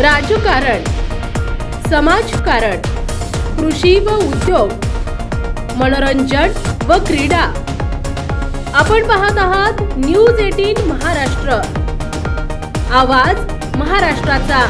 राजकारण समाजकारण कृषी व उद्योग मनोरंजन व क्रीडा. आपण पाहत आहात न्यूज एटीन महाराष्ट्र. आवाज महाराष्ट्राचा.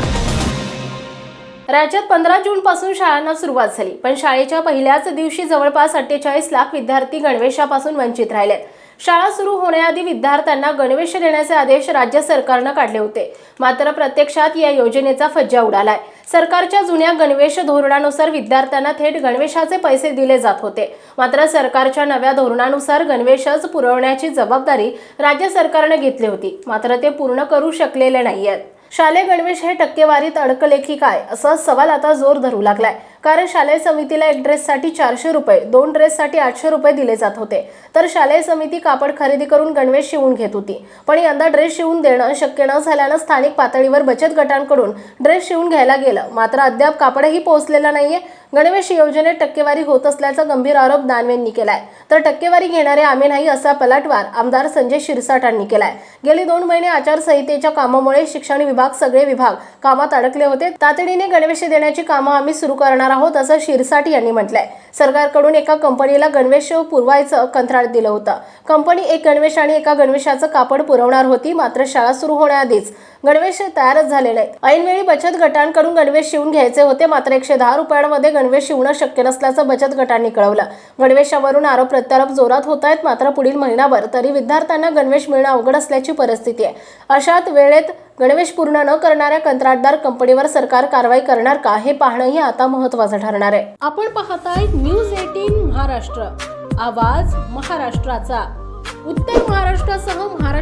राज्यात पंधरा जून पासून शाळांना सुरुवात झाली पण शाळेच्या पहिल्याच दिवशी जवळपास अठ्ठेचाळीस लाख विद्यार्थी गणवेशापासून वंचित राहिलेत. शाळा सुरू होण्याआधी विद्यार्थ्यांना गणवेश देण्याचे आदेश राज्य सरकारनं काढले होते. मात्र प्रत्यक्षात या योजनेचा फज्जा उडालाय. सरकारच्या जुन्या गणवेश धोरणानुसार विद्यार्थ्यांना थेट गणवेशाचे पैसे दिले जात होते. मात्र सरकारच्या नव्या धोरणानुसार गणवेशच पुरवण्याची जबाबदारी राज्य सरकारने घेतली होती. मात्र ते पूर्ण करू शकलेले नाही आहेत शालेय गणवेश हे टक्केवारीत अडकले की काय? असा सवाल आता जोर धरू लागलाय. कारण शालेय समितीला एक ड्रेससाठी चारशे रुपये दोन ड्रेससाठी आठशे रुपये दिले जात होते. तर शालेय समिती कापड खरेदी करून गणवेश शिवून घेत होती. पण यंदा ड्रेस शिवून देणं शक्य न झाल्यानं स्थानिक पातळीवर बचत गटांकडून ड्रेस शिवून घ्यायला गेलं. मात्र अद्याप कापडही पोहोचलेलं नाहीये. गणवेश योजनेत टक्केवारी होत असल्याचा गंभीर आरोप दानवेंनी केलाय. तर टक्केवारी घेणारे आम्ही नाही असा पलटवार आमदार संजय शिरसाटांनी केलाय. गेली दोन महिने आचारसंहितेच्या कामामुळे शिक्षण विभाग सगळे विभाग कामात अडकले होते. तातडीने गणवेश देण्याची कामं आम्ही सुरू करणार आहोत असं शिरसाट यांनी म्हटलंय. सरकारकडून एका कंपनीला गणवेश पुरवायचं कंत्राट दिलं होतं. कंपनी एक गणवेश आणि एका गणवेशाचं कापड पुरवणार होती मात्र शाळा सुरू होण्याआधीच. गणवेश तयारच झालेले आहेत. ऐनवेळी बचत गटांकडून गणवेश शिवून घ्यायचे होते. मात्र एकशे दहा रुपयांमध्ये गणवेश शिवणं शक्य नसल्याचं बचत गटांनी कळवलं. गणवेशावरून आरोप प्रत्यारोप जोरात होत आहेत. मात्र पुढील महिनाभर तरी विद्यार्थ्यांना गणवेश मिळणं अवघड असल्याची परिस्थिती आहे. अशात वेळेत गणवेश पूर्ण न करणाऱ्या कंत्राटदार कंपनीवर सरकार कारवाई करणार का हे पाहणंही आता महत्वाचं ठरणार आहे. आपण पाहताय न्यूज एटीन महाराष्ट्र. आवाज महाराष्ट्राचा. उत्तर महाराष्ट्रासह